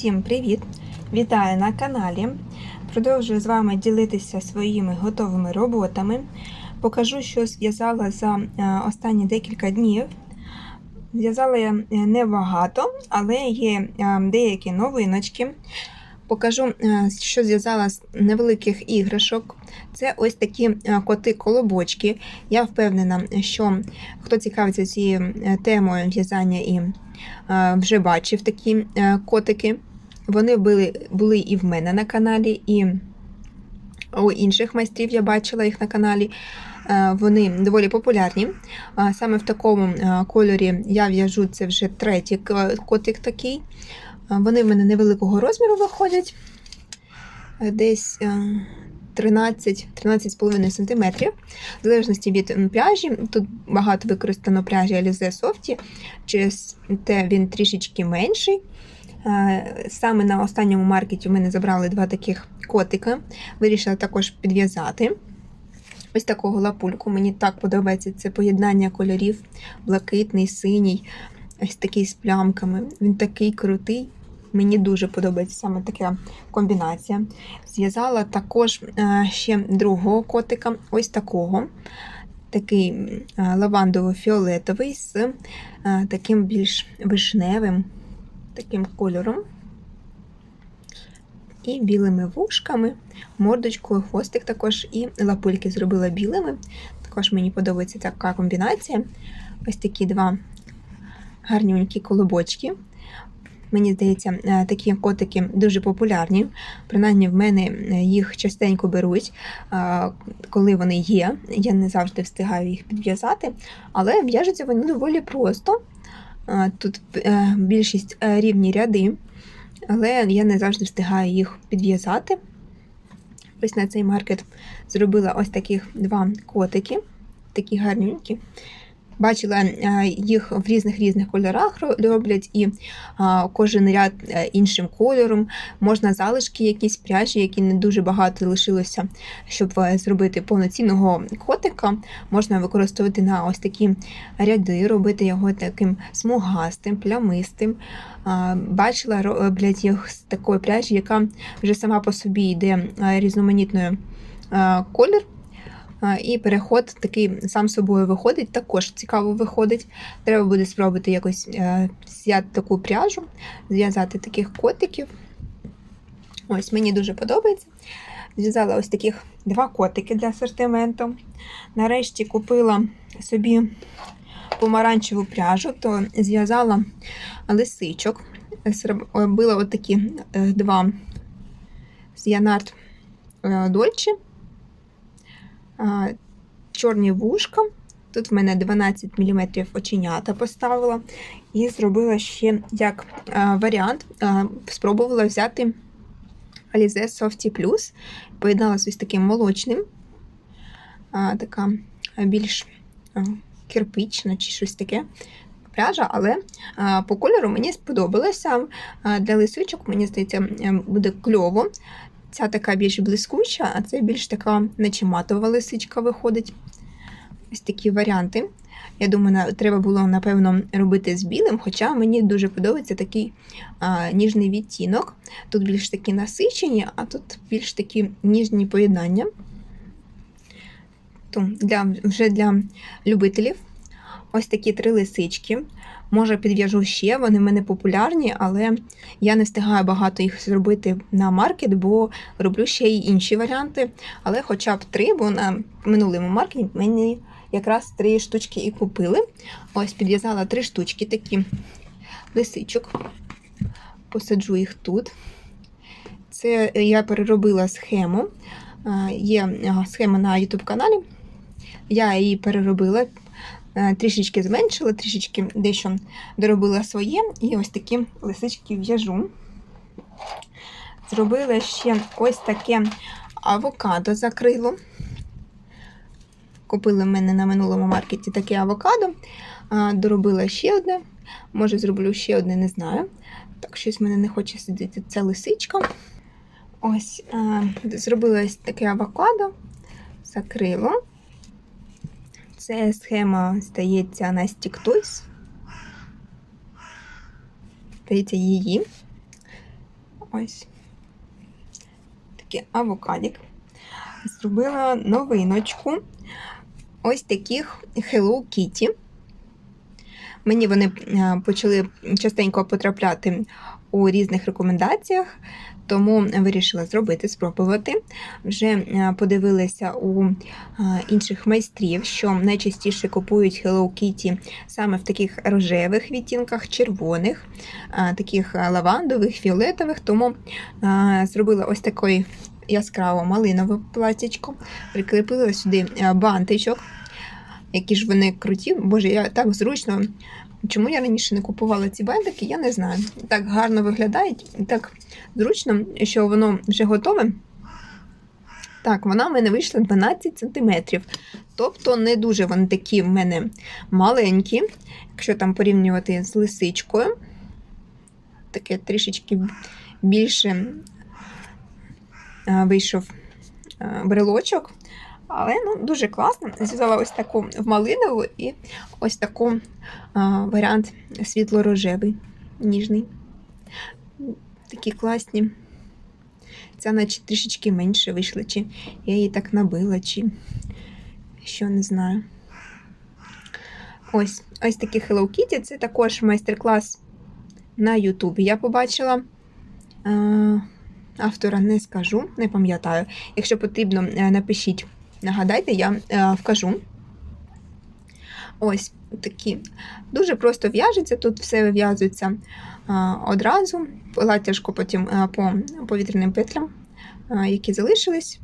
Усім привіт! Вітаю на каналі. Продовжую з вами ділитися своїми готовими роботами. Покажу, що зв'язала за е, останні декілька днів. Зв'язала я е, небагато, але є е, деякі новиночки. Покажу, що зв'язала з невеликих іграшок. Це ось такі коти-колобочки. Я впевнена, що хто цікавиться цією темою в'язання і вже бачив такі котики. Вони були, були і в мене на каналі, і у інших майстрів я бачила їх на каналі. Е, Вони доволі популярні. Саме в такому е, кольорі я в'яжу це вже третій котик такий. Е, Вони в мене невеликого розміру виходять. Е, Десь е, 13 13,5 см. В залежності від пряжі. Тут багато використано пряжі Alize Softy, через те він трішечки менший. Е, Саме на останньому маркеті у мене забрали два таких котика. Вирішила також підв'язати. Ось такого лапульку. Мені так подобається це поєднання кольорів: блакитний, синій, ось такий з плямками. Він такий крутий. Мені дуже подобається саме така комбінація. Зв'язала також е, ще другого котика, ось такого. Такий е, лавандово-фіолетовий з таким більш вишневим таким кольором. І білими вушками, мордочкою, хвостик також, і лапульки зробила білими. Також мені подобається така комбінація. Ось такі два гарнюнькі колобочки. Мені здається, е, такі котики дуже популярні. Принаймні, в мене е, їх частенько беруть, е, коли вони є. Я не завжди встигаю їх підв'язати, але в'яжуться вони доволі просто. Тут е, більшість е, рівні ряди, але я не завжди встигаю їх підв'язати. Ось на цей маркет зробила ось таких два котики, такі гарненькі. Бачила е, їх в різних різних кольорах роблять, і а, кожен ряд е, іншим кольором. Можна залишки якісь пряжі, які не дуже багато лишилося, щоб е, зробити повноцінного котика. Можна використовувати на ось такі ряди, робити його таким смугастим, плямистим. Бачила, роблять їх з такої пряжі, яка вже сама по собі йде е, різноманітною е, колір. І переход такий сам собою виходить, також цікаво виходить. Треба буде спробувати якось е, взяти таку пряжу, зв'язати таких котиків. Ось мені дуже подобається. Зв'язала ось таких два котики для асортименту. Нарешті купила собі помаранчеву пряжу, то зв'язала лисичок. Зробила от такі е, два з Янард е. Чорні вушка. Тут в мене 12 мм оченята поставила. І зробила ще як варіант, спробувала взяти Alize Softy Plus. Поєднала з таким молочним, така більш кирпична чи щось таке. Пряжа, але по кольору мені сподобалося. Для лисичок, мені здається, буде кльово. Ця така більш блискуча, а це більш така наче матова лисичка виходить. Ось такі варіанти. Я думаю, треба було, напевно, робити з білим, хоча мені дуже подобається такий а, ніжний відтінок. Тут більш такі насичені, а тут більш такі ніжні поєднання. То для, вже для любителів ось такі три лисички. Може, підв'яжу ще, вони в мене популярні, але я не встигаю багато їх зробити на маркет, бо роблю ще й інші варіанти. Але хоча б три, бо на минулому маркеті мені якраз три штучки і купили. Ось підв'язала три штучки такі лисичок. Посаджу їх тут. Це я переробила схему. Є схема на YouTube каналі. Я її переробила, е, трішечки зменшила, трішечки дещо доробила своє. І ось такі лисички в'яжу. Зробила ще ось таке авокадо закрило. Купили в мене на минулому маркеті таке авокадо. Доробила ще одне. Може, зроблю ще одне, не знаю. Так, щось в мене не хоче сидіти. Це лисичка. Ось, зробила ось таке авокадо, закрило. Це схема, здається, на Toys. Здається, її. Ось такий авокадік. Зробила новиночку. Ось таких Hello Kitty. Мені вони е, почали частенько потрапляти у різних рекомендаціях, тому вирішила зробити, спробувати. Вже е, подивилася у е, інших майстрів, що найчастіше купують Hello Kitty саме в таких рожевих відтінках, червоних, е, таких лавандових, фіолетових. Тому зробила ось такий яскраво малинове платічко, прикріпила сюди бантичок. Які ж вони круті, боже, я так зручно. Чому я раніше не купувала ці бантики, я не знаю. Так гарно виглядають, так зручно, що воно вже готове. Так, вона в мене вийшла 12 см. Тобто не дуже вони такі в мене маленькі, якщо там порівнювати з лисичкою. Таке трішечки більше вийшов брелочок. Але ну, дуже класно. Зв'язала ось таку в малинову і ось таку а, варіант світло-рожевий, ніжний. Такі класні. Ця наче трішечки менше вийшла, чи я її так набила, чи що не знаю. Ось ось такі Hello Kitty. Це також майстер-клас на Ютубі. Я побачила. Автора не скажу, не пам'ятаю. Якщо потрібно, е, напишіть. Нагадайте, я е, вкажу. Ось такі. Дуже просто в'яжеться, тут все вив'язується е, одразу, платяжко потім е, по повітряним петлям, які залишились.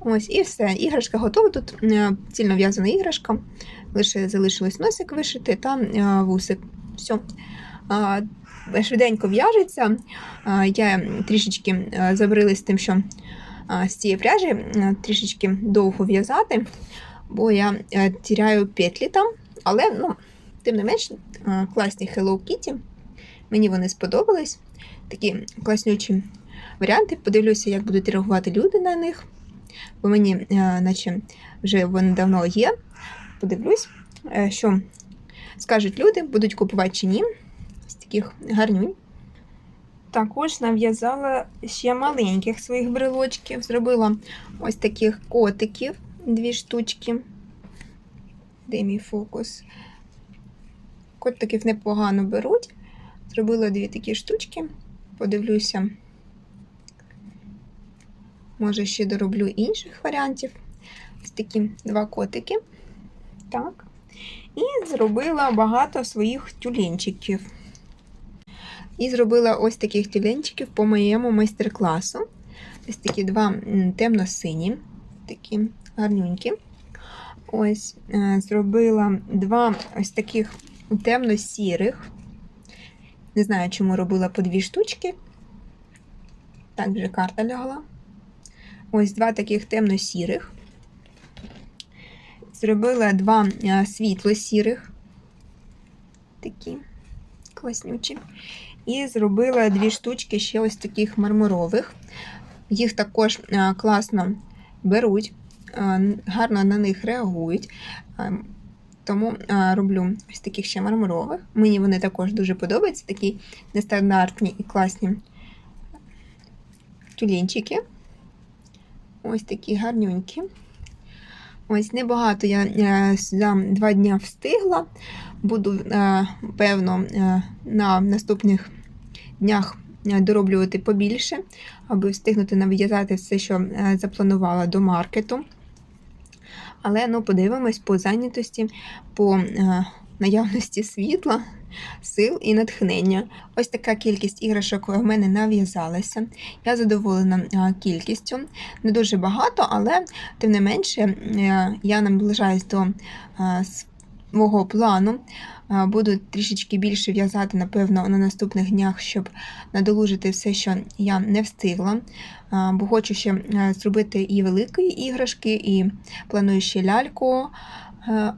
Ось І все. Іграшка готова. Тут цільно в'язана іграшка, лише залишилось носик вишити та вусик. Все. Швиденько в'яжеться. Я трішечки забрилась тим, що з цієї пряжі трішечки довго в'язати, бо я е, тіряю петлі там. Але, ну, тим не менш, класні Hello Kitty. Мені вони сподобались. Такі класнючі варіанти. Подивлюся, як будуть реагувати люди на них. Бо мені, е, наче вже вони давно є. Подивлюсь, е, що скажуть люди, будуть купувати чи ні. Ось таких гарнюнь. Також нав'язала ще маленьких своїх брелочків. Зробила ось таких котиків, дві штучки. Де мій фокус? Котиків непогано беруть. Зробила дві такі штучки. Подивлюся, може, ще дороблю інших варіантів. Ось такі два котики. Так. І зробила багато своїх тюленчиків. І зробила ось таких тюленчиків по моєму майстер-класу. Ось такі два темно-сині, такі гарнюнькі. Ось, е, зробила два ось таких темно-сірих. Не знаю, чому робила по дві штучки. Так, вже карта лягла. Ось два таких темно-сірих. Зробила два е, світло-сірих. Такі класнючі. І зробила дві штучки ще ось таких мармурових. Їх також е, класно беруть, е, гарно на них реагують. Е, Тому роблю ось таких ще мармурових. Мені вони також дуже подобаються, такі нестандартні і класні тюлінчики. Ось такі гарнюнькі. Ось небагато я за два дні встигла. Буду, певно, на наступних днях дороблювати побільше, аби встигнути нав'язати все, що запланувала до маркету. Але ну, подивимось по зайнятості, по наявності світла, сил і натхнення. Ось така кількість іграшок у мене нав'язалася. Я задоволена кількістю. Не дуже багато, але тим не менше я наближаюсь до свого плану. Буду трішечки більше в'язати, напевно, на наступних днях, щоб надолужити все, що я не встигла. Бо хочу ще зробити і великі іграшки, і планую ще ляльку,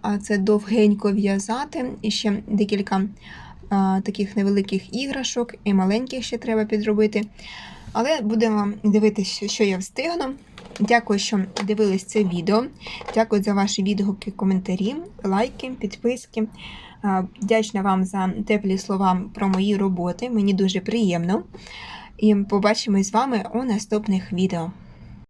а це довгенько в'язати. І ще декілька таких невеликих іграшок, і маленьких ще треба підробити. Але будемо дивитися, що я встигну. Дякую, що дивились це відео. Дякую за ваші відгуки, коментарі, лайки, підписки. Вдячна вам за теплі слова про мої роботи. Мені дуже приємно. І побачимось з вами у наступних відео.